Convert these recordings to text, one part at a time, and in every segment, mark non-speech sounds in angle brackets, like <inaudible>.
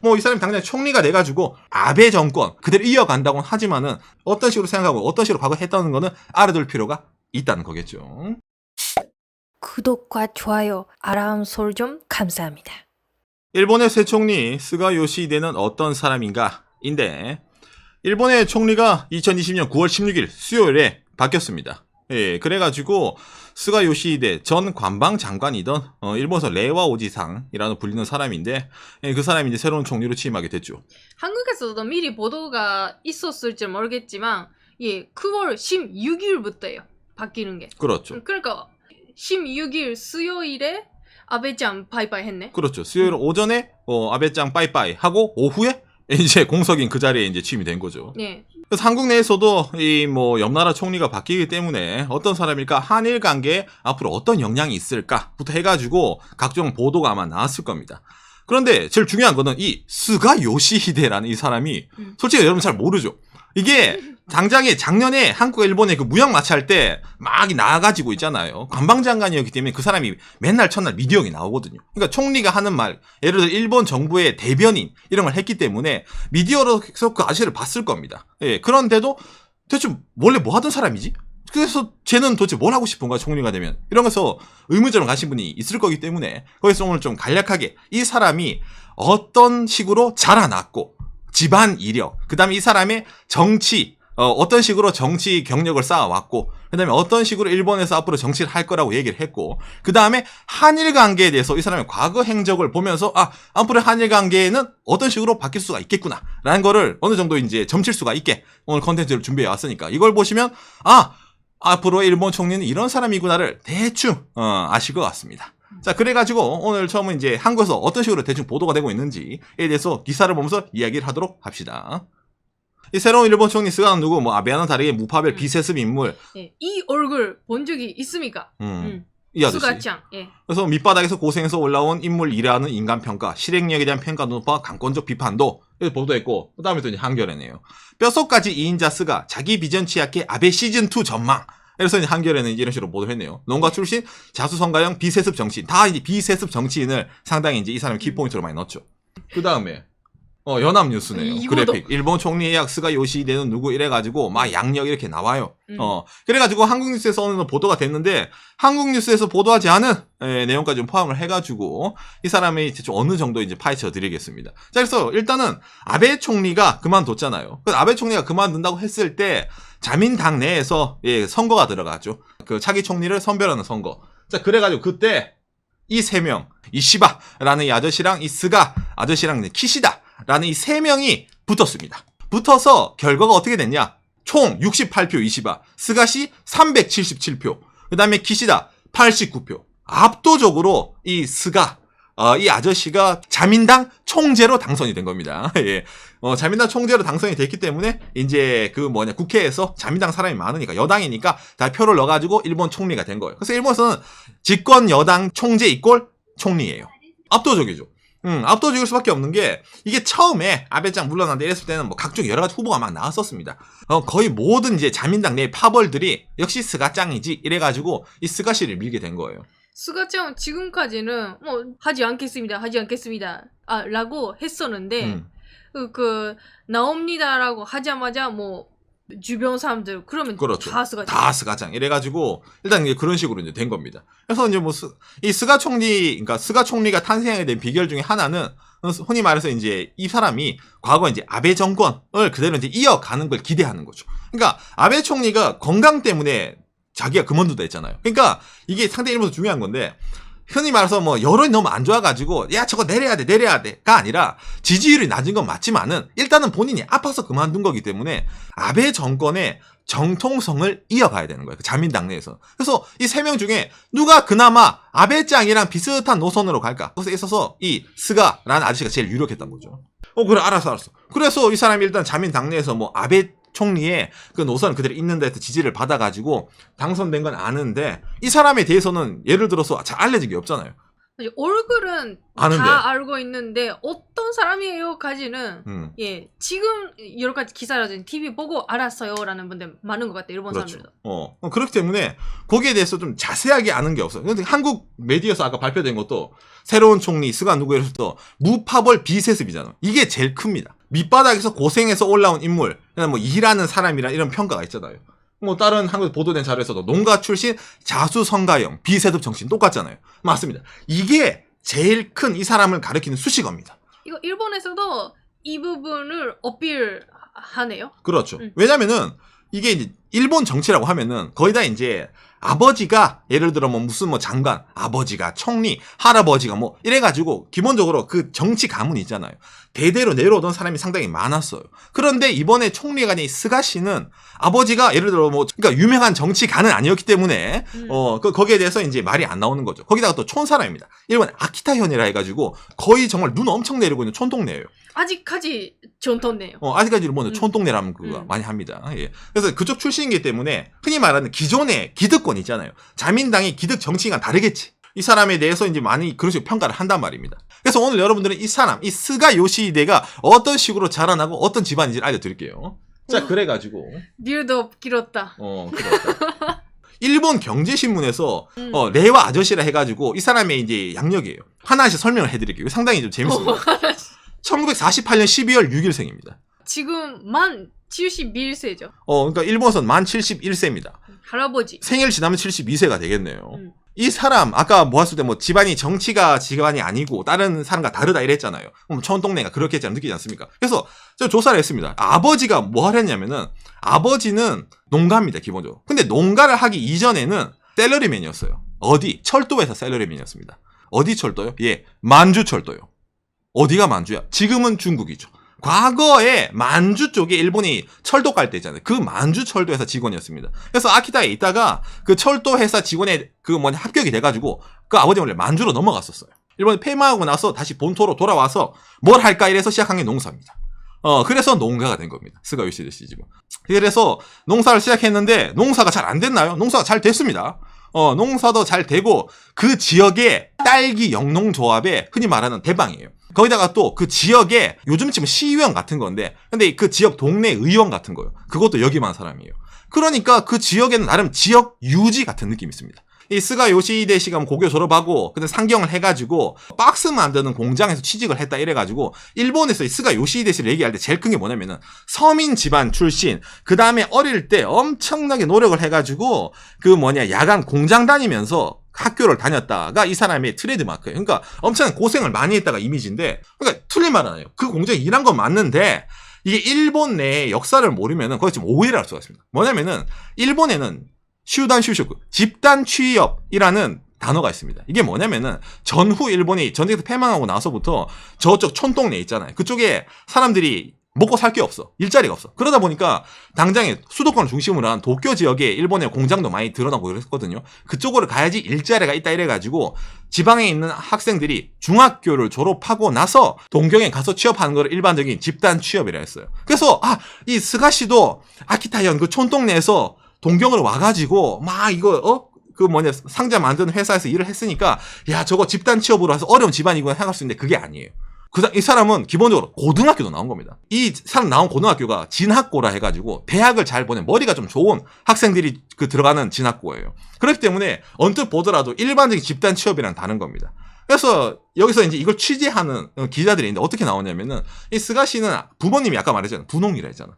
뭐 이 사람이 당장 총리가 돼가지고 아베 정권 그대로 이어간다고는 하지만은 어떤 식으로 생각하고 어떤 식으로 과거 했다는 거는 알아둘 필요가 있다는 거겠죠. 구독과 좋아요, 알람 설정 감사합니다. 일본의 새 총리 스가 요시히데는 어떤 사람인가? 인데 일본의 총리가 2020년 9월 16일 수요일에 바뀌었습니다. 예, 그래가지고 스가 요시히데 전 관방 장관이던 어, 일본에서 레와 오지상이라는 불리는 사람인데 예, 그 사람이 이제 새로운 총리로 취임하게 됐죠. 한국에서도 미리 보도가 있었을지 모르겠지만 예, 9월 16일부터예요. 바뀌는 게. 그렇죠. 그러니까 16일 수요일에 아베짱 바이바이 했네. 그렇죠. 수요일 오전에 어, 아베짱 빠이빠이 하고 오후에 이제 공석인 그 자리에 이제 취임이 된 거죠. 예. 그래서 한국 내에서도 이 뭐 옆나라 총리가 바뀌기 때문에 어떤 사람일까 한일 관계에 앞으로 어떤 영향이 있을까부터 해가지고 각종 보도가 아마 나왔을 겁니다. 그런데 제일 중요한 거는 이 스가 요시히데라는 이 사람이 음. 솔직히 여러분 잘 모르죠. 이게 당장에 작년에 한국과 일본의 그 무역 마찰 때 막 나가지고 있잖아요. 관방장관이었기 때문에 그 사람이 맨날 첫날 미디어에 나오거든요. 그러니까 총리가 하는 말, 예를 들어 일본 정부의 대변인 이런 걸 했기 때문에 미디어로 계속 그 아저씨를 봤을 겁니다. 예, 그런데도 대체 원래 뭐 하던 사람이지? 그래서 쟤는 도대체 뭘 하고 싶은 거야 총리가 되면 거에서 의문점을 가신 분이 있을 거기 때문에 거기서 오늘 좀 간략하게 이 사람이 어떤 식으로 자라났고 집안 이력 그 다음에 이 사람의 정치 어, 떤 식으로 정치 경력을 쌓아왔고 그 다음에 어떤 식으로 일본에서 앞으로 정치를 할 거라고 얘기를 했고 그 다음에 한일 관계에 대해서 이 사람의 과거 행적을 보면서 아 앞으로 한일 관계는 어떤 식으로 바뀔 수가 있겠구나 라는 거를 어느 정도 이제 점칠 수가 있게 오늘 컨텐츠를 준비해 왔으니까 이걸 보시면 아 앞으로 일본 총리는 이런 사람이구나를 대충 어, 아실 것 같습니다. 자 그래가지고 오늘 처음은 이제 한국에서 어떤 식으로 대충 보도가 되고 있는지에 대해서 기사를 보면서 이야기를 하도록 합시다. 이 새로운 일본 총리 스가는 누구 뭐 아베와는 다르게 무파벨 음. 비세습 인물 예. 이 얼굴 본 적이 있습니까? 음, 음. 이 아저씨 수가짱. 예. 그래서 밑바닥에서 고생해서 올라온 인물 일하는 인간 평가, 실행력에 대한 평가도 높아 강권적 비판도 보도했고 그다음에 또 이제 한겨레네요. 뼛속까지 2인자 스가 자기 비전 취약해 아베 시즌 2 전망. 그래서 한겨레는 이런 식으로 보도했네요. 농가 출신 자수성가형 비세습 정치인 다 이제 비세습 정치인을 상당히 이제 이 사람의 키포인트로 많이 넣었죠. 그 다음에 어 연합뉴스네요. 이거도- 그래픽 일본 총리 예약 스가 요시히데는 누구 이래가지고 막 양력 이렇게 나와요. 음. 어 그래가지고 한국 뉴스에서 어느 정도 보도가 됐는데 한국 뉴스에서 보도하지 않은 에, 내용까지 좀 포함을 해가지고 이 사람이 대충 어느 정도 이제 파헤쳐 드리겠습니다. 자 그래서 일단은 아베 총리가 그만뒀잖아요. 그 아베 총리가 그만둔다고 했을 때 자민당 내에서 예, 선거가 들어가죠. 그 차기 총리를 선별하는 선거. 자 그래가지고 그때 이 세 명, 이 시바라는 이 아저씨랑 이 스가 아저씨랑 이제 키시다 라는 이 세 명이 붙었습니다. 붙어서 결과가 어떻게 됐냐? 총 68표 이시바, 스가시 377표, 그 다음에 키시다 89표. 압도적으로 이 스가, 어, 이 아저씨가 자민당 총재로 당선이 된 겁니다. <laughs> 예. 어, 자민당 총재로 당선이 됐기 때문에 이제 그 뭐냐 국회에서 자민당 사람이 많으니까 여당이니까 다 표를 넣어가지고 일본 총리가 된 거예요. 그래서 일본에서는 집권 여당 총재 이꼴 총리예요. 압도적이죠. 음, 압도적일 수밖에 없는 게 이게 처음에 아베짱 물러난다 이랬을 때는 뭐 각종 여러 가지 후보가 막 나왔었습니다. 어, 거의 모든 이제 자민당 내 파벌들이 역시 스가짱이지 이래가지고 이 스가 씨를 밀게 된 거예요. 수가짱 지금까지는 뭐 하지 않겠습니다. 하지 않겠습니다. 아, 라고 했었는데 음. 그, 그 나옵니다라고 하자마자 뭐 주변 사람들 그러면 그렇죠. 다 수가짱. 다 스가짱 이래가지고 일단 이제 그런 식으로 이제 된 겁니다. 그래서 이제 뭐 이 스가 총리, 그러니까 스가 총리가 탄생하게 된 비결 중에 하나는 흔히 말해서 이제 이 사람이 과거 이제 아베 정권을 그대로 이제 이어가는 걸 기대하는 거죠. 그러니까 아베 총리가 건강 때문에 자기가 그만두다 했잖아요. 그러니까 이게 상당히 일본에서 중요한 건데 흔히 말해서 뭐 여론이 너무 안 좋아가지고 야 저거 내려야 돼 내려야 돼가 아니라 지지율이 낮은 건 맞지만은 일단은 본인이 아파서 그만둔 거기 때문에 아베 정권의 정통성을 이어가야 되는 거예요. 그 자민당 내에서. 그래서 이 세 명 중에 누가 그나마 아베짱이랑 비슷한 노선으로 갈까? 그래서 있어서 이 스가라는 아저씨가 제일 유력했던 거죠. 어 그래 알았어 알았어. 그래서 이 사람이 일단 자민당 내에서 뭐 아베 총리의 그 노선 그대로 있는 데서 지지를 받아가지고 당선된 건 아는데 이 사람에 대해서는 예를 들어서 잘 알려진 게 없잖아요. 얼굴은 아는데. 다 알고 있는데 어떤 사람이에요까지는 음. 예 지금 여러 가지 기사라든지 TV 보고 알았어요라는 분들 많은 것 같아요 일본 그렇죠. 사람들도. 어, 어, 그렇기 때문에 거기에 대해서 좀 자세하게 아는 게 없어요. 근데 한국 메디어에서 아까 발표된 것도 새로운 총리 스가 누구에서도 무파벌 비세습이잖아. 이게 제일 큽니다. 밑바닥에서 고생해서 올라온 인물, 그냥 뭐 일하는 사람이라 이런 평가가 있잖아요. 뭐 다른 한국 보도된 자료에서도 농가 출신 자수성가형 비세습 정신 똑같잖아요. 맞습니다. 이게 제일 큰 이 사람을 가리키는 수식어입니다. 이거 일본에서도 이 부분을 어필하네요. 그렇죠. 음. 왜냐면은 이게 이제 일본 정치라고 하면은 거의 다 이제 아버지가 예를 들어 뭐 무슨 뭐 장관, 아버지가 총리, 할아버지가 뭐 이래가지고 기본적으로 그 정치 가문이 있잖아요. 대대로 내려오던 사람이 상당히 많았어요. 그런데 이번에 총리가 된 스가 씨는 아버지가 예를 들어 뭐 그러니까 유명한 정치가는 아니었기 때문에 음. 어, 그, 거기에 대해서 이제 말이 안 나오는 거죠. 거기다가 또 촌 사람입니다. 일본 아키타현이라 해가지고 거의 정말 눈 엄청 내리고 있는 촌 동네예요. 아직까지 전통네요. 어, 아직까지 일본은 음. 촌동네라면 그거 음. 많이 합니다. 예. 그래서 그쪽 출신이기 때문에 흔히 말하는 기존의 기득권 있잖아요. 자민당의 기득 정치인과 다르겠지. 이 사람에 대해서 이제 많이 그런 식으로 평가를 한단 말입니다. 그래서 오늘 여러분들은 이 사람, 이 스가 요시히데가 어떤 식으로 자라나고 어떤 집안인지를 알려드릴게요. 자, 어. 그래가지고, 빌드업 길었다. 어, 그렇다. <laughs> 일본 경제신문에서 음. 어, 레와 아저씨라 해가지고 이 사람의 이제 양력이에요. 하나씩 설명을 해드릴게요. 상당히 좀 재밌습니다. 1948년 12월 6일생입니다. 지금 만 71세죠. 어, 그러니까 일본에서는 만 71세입니다. 할아버지. 생일 지나면 72세가 되겠네요. 음. 이 사람 아까 모았을 때 뭐 집안이 정치가 집안이 아니고 다른 사람과 다르다 이랬잖아요. 그럼 촌동네가 그렇게 느끼지 않습니까? 그래서 저 조사를 했습니다. 아버지가 뭐 하랬냐면은 아버지는 농가입니다 기본적으로. 근데 농가를 하기 이전에는 셀러리맨이었어요. 어디? 철도에서 셀러리맨이었습니다. 어디 철도요? 예, 만주 철도요. 어디가 만주야? 지금은 중국이죠. 과거에 만주 쪽에 일본이 철도 깔 때 있잖아요. 그 만주 철도에서 직원이었습니다. 그래서 아키타에 있다가 그 철도 회사 직원에 그 뭐냐 합격이 돼가지고 그 아버지 원래 만주로 넘어갔었어요. 일본에 폐마하고 나서 다시 본토로 돌아와서 뭘 할까 이래서 시작한 게 농사입니다. 어 그래서 농가가 된 겁니다. 스가 요시드 씨 지금. 그래서 농사를 시작했는데 농사가 잘 안 됐나요? 농사가 잘 됐습니다. 어 농사도 잘 되고 그 지역의 딸기 영농조합에 흔히 말하는 대방이에요. 거기다가 또 그 지역에 요즘 치면 시의원 같은 건데 근데 그 지역 동네 의원 같은 거요. 그것도 여기만 사람이에요. 그러니까 그 지역에는 나름 지역 유지 같은 느낌이 있습니다. 이 스가 요시히데 씨가 뭐 고교 졸업하고 근데 상경을 해가지고 박스 만드는 공장에서 취직을 했다 이래가지고 일본에서 이 스가 요시히데 씨를 얘기할 때 제일 큰 게 뭐냐면은 서민 집안 출신 그 다음에 어릴 때 엄청나게 노력을 해가지고 그 뭐냐 야간 공장 다니면서 학교를 다녔다가 이 사람의 트레이드 마크예요. 그러니까 엄청난 고생을 많이 했다가 이미지인데 그러니까 틀린 말 안 해요. 그 공장에 일한 건 맞는데 이게 일본 내의 역사를 모르면은 거기 좀 오해를 할 수가 있습니다. 뭐냐면은 일본에는 슈단 슈쇼크 집단 취업이라는 단어가 있습니다. 이게 뭐냐면은 전후 일본이 전쟁에서 패망하고 나서부터 저쪽 촌동네 있잖아요. 그쪽에 사람들이 먹고 살 게 없어. 일자리가 없어. 그러다 보니까 당장에 수도권을 중심으로 한 도쿄 지역에 일본의 공장도 많이 드러나고 그랬거든요. 그쪽으로 가야지 일자리가 있다 이래가지고 지방에 있는 학생들이 중학교를 졸업하고 나서 동경에 가서 취업하는 걸 일반적인 집단 취업이라 했어요. 그래서 아, 이 스가 씨도 아키타현 그 촌동네에서 동경을 와가지고 막 이거 어? 그 뭐냐 상자 만드는 회사에서 일을 했으니까 야 저거 집단 취업으로 해서 어려운 집안이구나 생각할 수 있는데 그게 아니에요. 그, 사- 이 사람은 기본적으로 고등학교도 나온 겁니다. 이 사람 나온 고등학교가 진학고라 해가지고 대학을 잘 보낸 머리가 좀 좋은 학생들이 그 들어가는 진학고예요. 그렇기 때문에 언뜻 보더라도 일반적인 집단 취업이랑 다른 겁니다. 그래서 여기서 이제 이걸 취재하는 어, 기자들이 있는데 어떻게 나오냐면은 이 스가 씨는 부모님이 아까 말했잖아. 분홍이라 했잖아.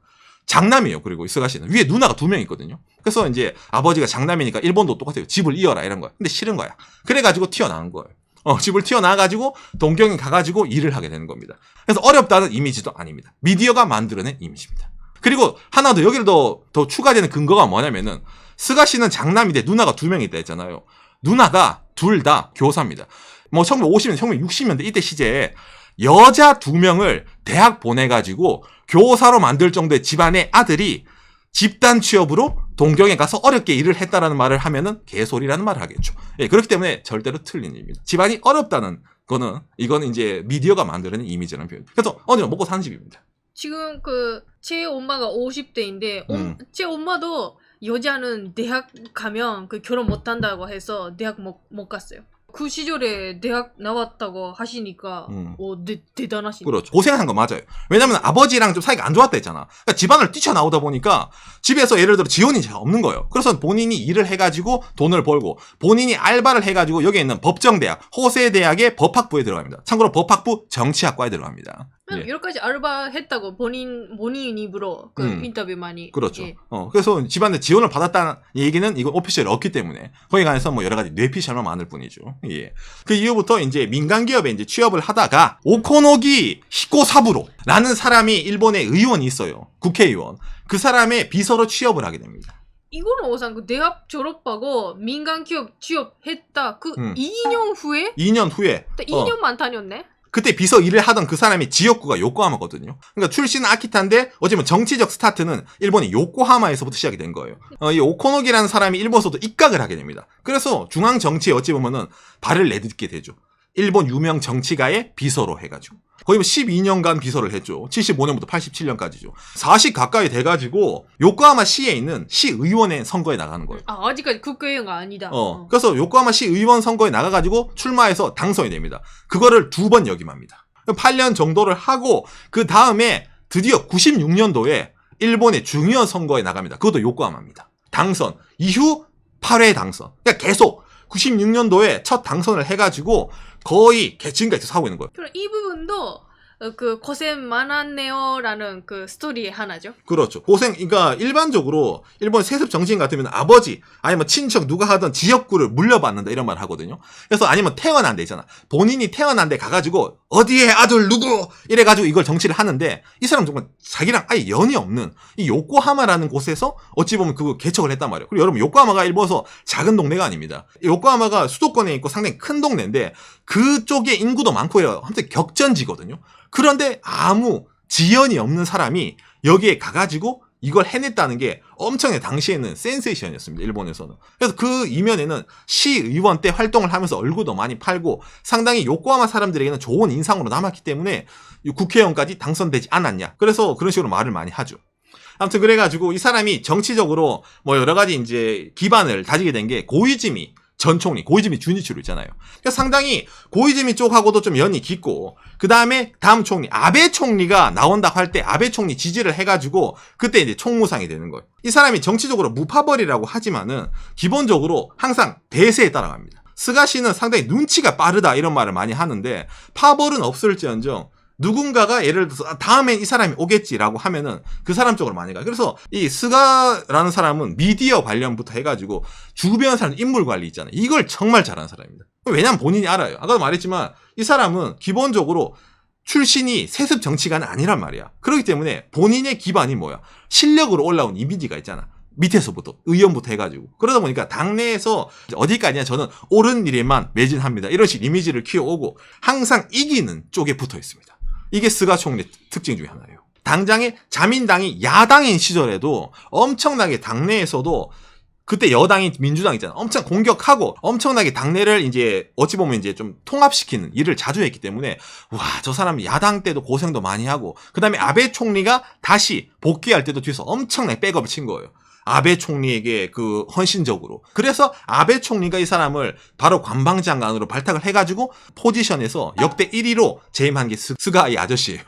장남이에요. 그리고 이 스가 씨는 위에 누나가 두 명 있거든요. 그래서 이제 아버지가 장남이니까 일본도 똑같아요. 집을 이어라 이런 거야. 근데 싫은 거야. 그래가지고 튀어나온 거예요. 어, 집을 튀어나와가지고 동경에 가가지고 일을 하게 되는 겁니다. 그래서 어렵다는 이미지도 아닙니다. 미디어가 만들어낸 이미지입니다. 그리고 하나 더 여기를 더, 더 추가되는 근거가 뭐냐면은 스가 씨는 장남인데 누나가 두 명 있다 했잖아요. 누나가 둘 다 교사입니다. 뭐 1950년, 1960년대 이때 시제에 여자 두 명을 대학 보내가지고 교사로 만들 정도의 집안의 아들이 집단 취업으로 동경에 가서 어렵게 일을 했다라는 말을 하면은 개소리라는 말을 하겠죠. 예, 그렇기 때문에 절대로 틀린 일입니다. 집안이 어렵다는 거는 이거는 이제 미디어가 만드는 이미지라는 표현. 그래서 어느 먹고 사는 집입니다. 지금 그 제 엄마가 50대인데 음. 제 엄마도 여자는 대학 가면 그 결혼 못 한다고 해서 대학 못, 못 갔어요. 그 시절에 대학 나왔다고 하시니까 음. 오 대, 대단하시네. 그렇죠. 고생한 거 맞아요. 왜냐면 아버지랑 좀 사이가 안 좋았다 했잖아. 그러니까 집안을 뛰쳐나오다 보니까 집에서 예를 들어 지원이 잘 없는 거예요. 그래서 본인이 일을 해가지고 돈을 벌고 본인이 알바를 해가지고 여기 있는 법정대학, 호세대학의 법학부에 들어갑니다. 참고로 법학부 정치학과에 들어갑니다. 예. 여러 가지 알바 했다고 본인 본인 입으로 그 음. 인터뷰 많이 그렇죠. 예. 어, 그래서 집안에 지원을 받았다는 얘기는 이건 오피셜이 없기 때문에 거기 관해서 뭐 여러 가지 뇌피셜만 많을 뿐이죠. 예. 그 이후부터 이제 민간 기업에 이제 취업을 하다가 오코노기 히코사부로라는 사람이 일본의 의원이 있어요. 국회의원. 그 사람의 비서로 취업을 하게 됩니다. 이거는 오산 그 대학 졸업하고 민간 기업 취업했다 그 음. 2년 후에 2년 후에 또 어. 2년만 다녔네. 그때 비서 일을 하던 그 사람이 지역구가 요코하마거든요. 그러니까 출신은 아키타인데 어쩌면 정치적 스타트는 일본의 요코하마에서부터 시작이 된 거예요. 어, 이 오코노기라는 사람이 일본에서도 입각을 하게 됩니다. 그래서 중앙 정치에 어찌 보면은 발을 내딛게 되죠. 일본 유명 정치가의 비서로 해가지고. 거의 뭐 12년간 비서를 했죠. 75년부터 87년까지죠. 40 가까이 돼가지고 요코하마 시에 있는 시의원의 선거에 나가는 거예요. 아 아직까지 국회의원가 아니다. 어, 그래서 요코하마 시 의원 선거에 나가가지고 출마해서 당선이 됩니다. 그거를 두 번 역임합니다. 8년 정도를 하고 그 다음에 드디어 96년도에 일본의 중요한 선거에 나갑니다. 그것도 요코하마입니다. 당선 이후 8회 당선. 그러니까 계속 96년도에 첫 당선을 해가지고 거의 개친같이 사고 있는 거예요. 그럼 이 부분도 어, 그 고생 많았네요라는 그 스토리의 하나죠. 그렇죠. 고생, 그러니까 일반적으로 일본 세습 정치인 같으면 아버지 아니면 친척 누가 하던 지역구를 물려받는다 이런 말 하거든요. 그래서 아니면 태어난 데 있잖아. 본인이 태어난 데 가가지고 어디에 아들 누구 이래가지고 이걸 정치를 하는데 이 사람 정말 자기랑 아예 연이 없는 이 요코하마라는 곳에서 어찌 보면 그거 개척을 했단 말이에요. 그리고 여러분 요코하마가 일본에서 작은 동네가 아닙니다. 요코하마가 수도권에 있고 상당히 큰 동네인데 그쪽에 인구도 많고 이래요. 한때 격전지거든요. 그런데 아무 지연이 없는 사람이 여기에 가가지고 이걸 해냈다는 게 엄청나게 당시에는 센세이션이었습니다. 일본에서는. 그래서 그 이면에는 시의원 때 활동을 하면서 얼굴도 많이 팔고 상당히 요코하마 사람들에게는 좋은 인상으로 남았기 때문에 이 국회의원까지 당선되지 않았냐. 그래서 그런 식으로 말을 많이 하죠. 아무튼 그래가지고 이 사람이 정치적으로 뭐 여러 가지 이제 기반을 다지게 된 게 고이즈미 전 총리, 고이즈미 주니치로 있잖아요. 그러니까 상당히 고이즈미 쪽하고도 좀 연이 깊고, 그 다음에 다음 총리, 아베 총리가 나온다고 할 때 아베 총리 지지를 해가지고, 그때 이제 총무상이 되는 거예요. 이 사람이 정치적으로 무파벌이라고 하지만은, 기본적으로 항상 대세에 따라갑니다. 스가 씨는 상당히 눈치가 빠르다 이런 말을 많이 하는데, 파벌은 없을지언정, 누군가가 예를 들어서 아, 다음엔 이 사람이 오겠지라고 하면은 그 사람 쪽으로 많이 가요. 그래서 이 스가라는 사람은 미디어 관련부터 해가지고 주변 사람 인물 관리 있잖아요. 이걸 정말 잘하는 사람입니다. 왜냐면 본인이 알아요. 아까도 말했지만 이 사람은 기본적으로 출신이 세습 정치가는 아니란 말이야. 그렇기 때문에 본인의 기반이 뭐야? 실력으로 올라온 이미지가 있잖아. 밑에서부터 의원부터 해가지고 그러다 보니까 당내에서 어디까지나 저는 옳은 일에만 매진합니다. 이런 식 이미지를 키워오고 항상 이기는 쪽에 붙어 있습니다. 이게 스가 총리 특징 중에 하나예요. 당장에 자민당이 야당인 시절에도 엄청나게 당내에서도 그때 여당이 민주당 있잖아. 엄청 공격하고 엄청나게 당내를 이제 어찌 보면 이제 좀 통합시키는 일을 자주 했기 때문에 와, 저 사람이 야당 때도 고생도 많이 하고 그다음에 아베 총리가 다시 복귀할 때도 뒤에서 엄청나게 백업을 친 거예요. 아베 총리에게 그 헌신적으로. 그래서 아베 총리가 이 사람을 바로 관방장관으로 발탁을 해가지고 포지션에서 역대 1위로 재임한 게 스- 스가 이 아저씨예요.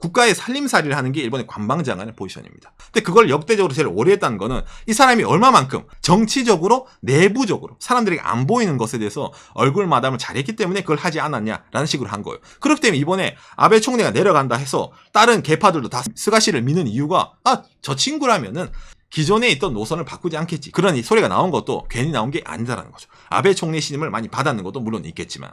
국가의 살림살이를 하는 게 일본의 관방장관의 포지션입니다. 근데 그걸 역대적으로 제일 오래 했다는 거는 이 사람이 얼마만큼 정치적으로 내부적으로 사람들에게 안 보이는 것에 대해서 얼굴 마담을 잘했기 때문에 그걸 하지 않았냐라는 식으로 한 거예요. 그렇기 때문에 이번에 아베 총리가 내려간다 해서 다른 개파들도 다 스가 씨를 미는 이유가 아 저 친구라면은 기존에 있던 노선을 바꾸지 않겠지. 이 소리가 나온 것도 괜히 나온 게 아니다라는 거죠. 아베 총리 신임을 많이 받았는 것도 물론 있겠지만.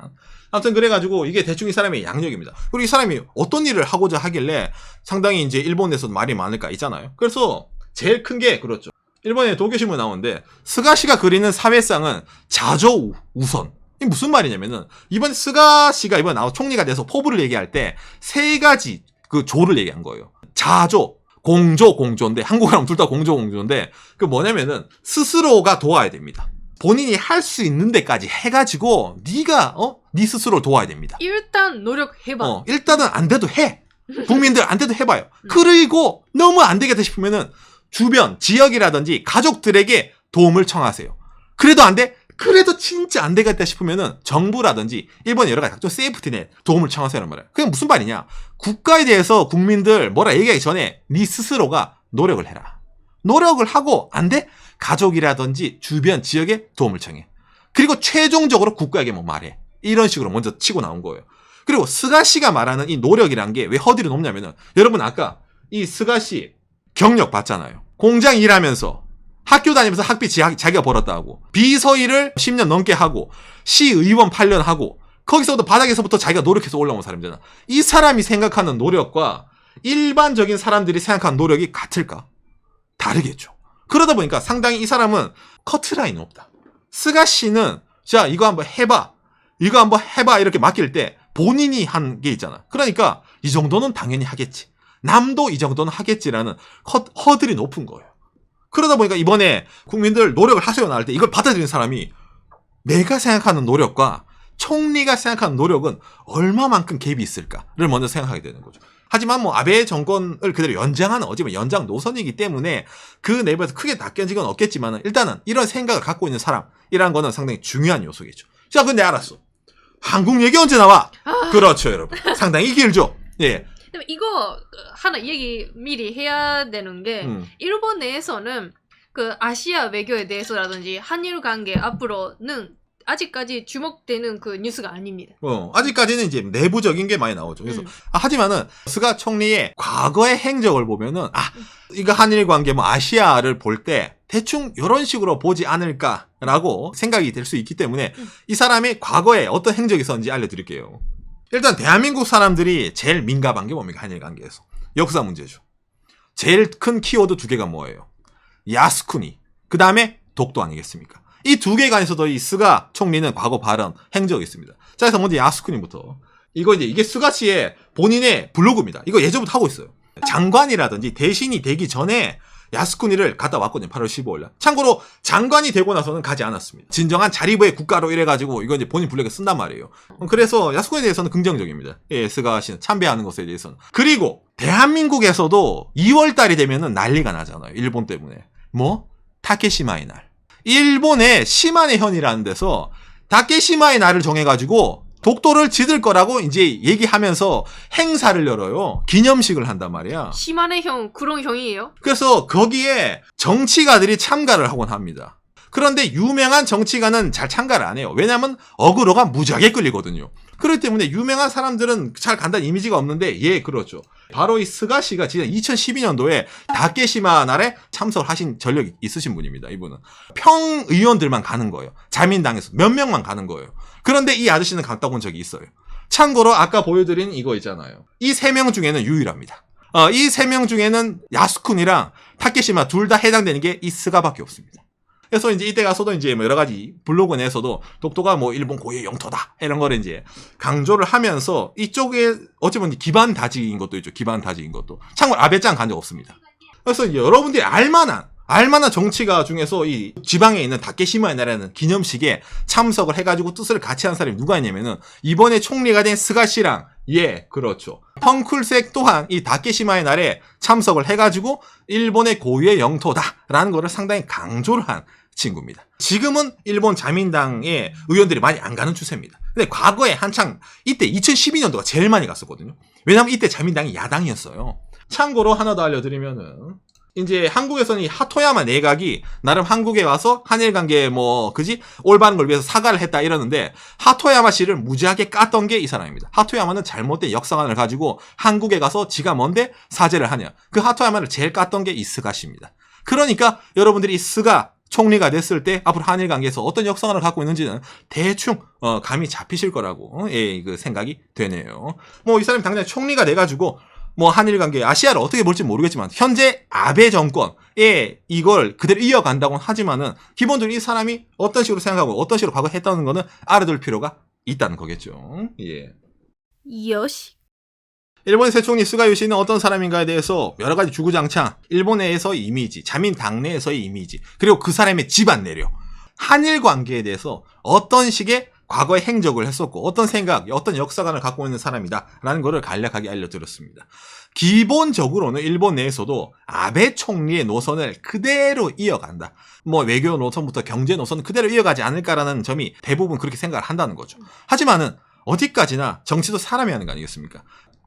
아무튼 그래가지고 이게 대충 이 사람의 양력입니다. 그리고 이 사람이 어떤 일을 하고자 하길래 상당히 이제 일본에서도 말이 많을까 있잖아요. 그래서 제일 큰 게 그렇죠. 일본의 도쿄신문 나오는데 스가 씨가 그리는 사회상은 자조 우선. 이게 무슨 말이냐면은 이번 스가 씨가 이번 나와 총리가 돼서 포부를 얘기할 때 세 가지 그 조를 얘기한 거예요. 자조, 공조, 공조인데 한국어랑 둘 다 공조, 공조인데 그 뭐냐면은 스스로가 도와야 됩니다. 본인이 할 수 있는 데까지 해가지고 네가 어? 네 스스로 도와야 됩니다. 일단 노력해봐. 어, 일단은 안 돼도 해. 국민들 안 돼도 해봐요. 그리고 너무 안 되겠다 싶으면은 주변, 지역이라든지 가족들에게 도움을 청하세요. 그래도 안 돼? 그래도 진짜 안 되겠다 싶으면은 정부라든지 일본 여러 가지 각종 세이프티넷 도움을 청하세요란 말이야. 그게 무슨 말이냐? 국가에 대해서 국민들 뭐라 얘기하기 전에 네 스스로가 노력을 해라. 노력을 하고 안 돼? 가족이라든지 주변 지역에 도움을 청해. 그리고 최종적으로 국가에게 뭐 말해. 이런 식으로 먼저 치고 나온 거예요. 그리고 스가 씨가 말하는 이 노력이란 게 왜 허들이 높냐면은 여러분 아까 이 스가 씨 경력 봤잖아요. 공장 일하면서 학교 다니면서 학비 지- 자기가 벌었다 하고 비서일을 10년 넘게 하고 시의원 8년 하고 거기서부터 바닥에서부터 자기가 노력해서 올라온 사람이잖아. 이 사람이 생각하는 노력과 일반적인 사람들이 생각하는 노력이 같을까? 다르겠죠. 그러다 보니까 상당히 이 사람은 커트라인이 없다. 스가 씨는 자 이거 한번 해봐. 이거 한번 해봐 이렇게 맡길 때 본인이 한 게 있잖아. 그러니까 이 정도는 당연히 하겠지. 남도 이 정도는 하겠지라는 허, 허들이 높은 거예요. 그러다 보니까 이번에 국민들 노력을 하세요 나할 때 이걸 받아들이는 사람이 내가 생각하는 노력과 총리가 생각하는 노력은 얼마만큼 갭이 있을까를 먼저 생각하게 되는 거죠. 하지만 뭐 아베 정권을 그대로 연장하는 어찌보면 연장 노선이기 때문에 그 내부에서 크게 낚여진 건 없겠지만 일단은 이런 생각을 갖고 있는 사람이라는 거는 상당히 중요한 요소겠죠. 자, 근데 알았어. 한국 얘기 언제 나와? 그렇죠, 여러분. 상당히 길죠. 예. 근데 이거 하나 얘기 미리 해야 되는 게 음. 일본 내에서는 그 아시아 외교에 대해서라든지 한일 관계 앞으로는 아직까지 주목되는 그 뉴스가 아닙니다. 어, 아직까지는 이제 내부적인 게 많이 나오죠. 그래서 음. 아, 하지만은 스가 총리의 과거의 행적을 보면은 아 이거 한일 관계 뭐 아시아를 볼 때 대충 이런 식으로 보지 않을까라고 생각이 될 수 있기 때문에 음. 이 사람의 과거에 어떤 행적이 있었는지 알려드릴게요. 일단 대한민국 사람들이 제일 민감한 게 뭡니까 한일 관계에서 역사 문제죠. 제일 큰 키워드 두 개가 뭐예요? 야스쿠니 그 다음에 독도 아니겠습니까? 이 두개 간에서도 이 스가 총리는 과거 발언 행적이 있습니다. 자, 그래서 먼저 야스쿠니부터. 이거 이제 이게 스가 씨의 본인의 블로그입니다. 이거 예전부터 하고 있어요. 장관이라든지 대신이 되기 전에 야스쿠니를 갔다 왔거든요. 8월 15일 날. 참고로 장관이 되고 나서는 가지 않았습니다. 진정한 자리부의 국가로 이래가지고 이거 이제 본인 블로그에 쓴단 말이에요. 그래서 야스쿠니에 대해서는 긍정적입니다. 예, 스가 씨는 참배하는 것에 대해서는. 그리고 대한민국에서도 2월 달이 되면은 난리가 나잖아요. 일본 때문에. 뭐? 타케시마의 날. 일본의 시마네 현이라는 데서 다케시마의 날을 정해가지고 독도를 지들 거라고 이제 얘기하면서 행사를 열어요. 기념식을 한단 말이야. 시만의 형 그런 형이에요? 그래서 거기에 정치가들이 참가를 하곤 합니다. 그런데 유명한 정치가는 잘 참가를 안 해요. 왜냐하면 어그로가 무지하게 끌리거든요. 그렇기 때문에 유명한 사람들은 잘 간다는 이미지가 없는데 예 그렇죠. 바로 이 스가 씨가 지난 2012년도에 다케시마 날에 참석을 하신 전력이 있으신 분입니다. 이분은 평 의원들만 가는 거예요. 자민당에서 몇 명만 가는 거예요. 그런데 이 아저씨는 갔다 온 적이 있어요. 참고로 아까 보여드린 이거 있잖아요. 이 세 명 중에는 유일합니다. 어, 이 세 명 중에는 야스쿤이랑 타케시마 둘 다 해당되는 게 이 스가밖에 없습니다. 그래서 이제 이때 가서도 이제 뭐 여러 가지 블로그 내에서도 독도가 뭐 일본 고유의 영토다 이런 거를 이제 강조를 하면서 이쪽에 어찌 보면 기반 다지인 것도 있죠. 기반 다지인 것도. 참고로 아베짱 간 적 없습니다. 그래서 여러분들이 알만한 알만한 정치가 중에서 이 지방에 있는 다케시마의 나라는 기념식에 참석을 해가지고 뜻을 같이 한 사람이 누가 있냐면은 이번에 총리가 된 스가 씨랑 예 그렇죠 펑쿨색 또한 이 다케시마의 날에 참석을 해가지고 일본의 고유의 영토다라는 거를 상당히 강조를 한 친구입니다. 지금은 일본 자민당의 의원들이 많이 안 가는 추세입니다. 근데 과거에 한창 이때 2012년도가 제일 많이 갔었거든요. 왜냐하면 이때 자민당이 야당이었어요. 참고로 하나 더 알려드리면은 이제 한국에서는 이 하토야마 내각이 나름 한국에 와서 한일 관계 뭐 그지 올바른 걸 위해서 사과를 했다 이러는데 하토야마 씨를 무지하게 깠던 게 이 사람입니다. 하토야마는 잘못된 역사관을 가지고 한국에 가서 지가 뭔데 사죄를 하냐. 그 하토야마를 제일 깠던 게 이 스가 씨입니다. 그러니까 여러분들이 이 스가 총리가 됐을 때 앞으로 한일 관계에서 어떤 역사관을 갖고 있는지는 대충 어, 감이 잡히실 거라고 예, 그 생각이 되네요. 뭐 이 사람이 당장 총리가 돼 가지고 뭐 한일 관계 아시아를 어떻게 볼지 모르겠지만 현재 아베 정권에 이걸 그대로 이어간다고 하지만은 기본적으로 이 사람이 어떤 식으로 생각하고 어떤 식으로 과거 했다는 거는 알아둘 필요가 있다는 거겠죠. 예. 요시. 일본의 새 총리 스가 요시는 어떤 사람인가에 대해서 여러 가지 주구장창 일본 내에서의 이미지, 자민 당내에서의 이미지, 그리고 그 사람의 집안 내력, 한일 관계에 대해서 어떤 식의 과거에 행적을 했었고 어떤 생각, 어떤 역사관을 갖고 있는 사람이다라는 것을 간략하게 알려드렸습니다. 기본적으로는 일본 내에서도 아베 총리의 노선을 그대로 이어간다. 뭐 외교 노선부터 경제 노선은 그대로 이어가지 않을까라는 점이 대부분 그렇게 생각을 한다는 거죠. 하지만은 어디까지나 정치도 사람이 하는 거 아니겠습니까?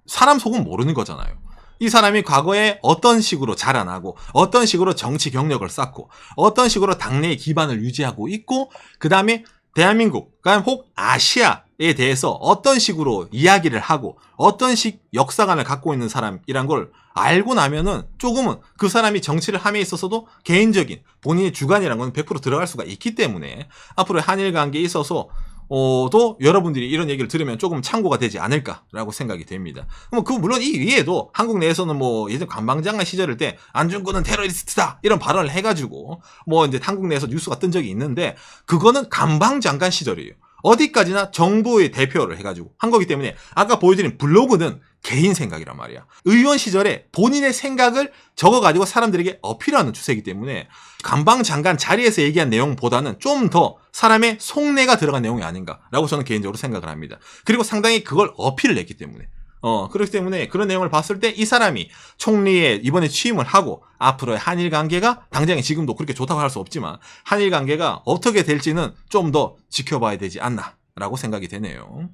사람 속은 모르는 거잖아요. 이 사람이 과거에 어떤 식으로 자라나고 어떤 식으로 정치 경력을 쌓고 어떤 식으로 당내의 기반을 유지하고 있고 그 다음에 대한민국, 그러니까 혹 아시아에 대해서 어떤 식으로 이야기를 하고 어떤 식 역사관을 갖고 있는 사람이란 걸 알고 나면은 조금은 그 사람이 정치를 함에 있어서도 개인적인 본인의 주관이라는 건100% 들어갈 수가 있기 때문에 앞으로 한일 관계에 있어서 어, 또 여러분들이 이런 얘기를 들으면 조금 참고가 되지 않을까라고 생각이 됩니다. 뭐, 그, 물론 이 위에도 한국 내에서는 뭐, 예전 관방장관 시절일 때 안중근은 테러리스트다! 이런 발언을 해가지고, 뭐, 이제 한국 내에서 뉴스가 뜬 적이 있는데, 그거는 관방장관 시절이에요. 어디까지나 정부의 대표를 해가지고 한 거기 때문에 아까 보여드린 블로그는 개인 생각이란 말이야. 의원 시절에 본인의 생각을 적어가지고 사람들에게 어필하는 추세이기 때문에 관방장관 자리에서 얘기한 내용보다는 좀 더 사람의 속내가 들어간 내용이 아닌가라고 저는 개인적으로 생각을 합니다. 그리고 상당히 그걸 어필을 했기 때문에. 어, 그렇기 때문에 그런 내용을 봤을 때 이 사람이 총리에 이번에 취임을 하고 앞으로의 한일 관계가 당장에 지금도 그렇게 좋다고 할 수 없지만 한일 관계가 어떻게 될지는 좀 더 지켜봐야 되지 않나라고 생각이 되네요.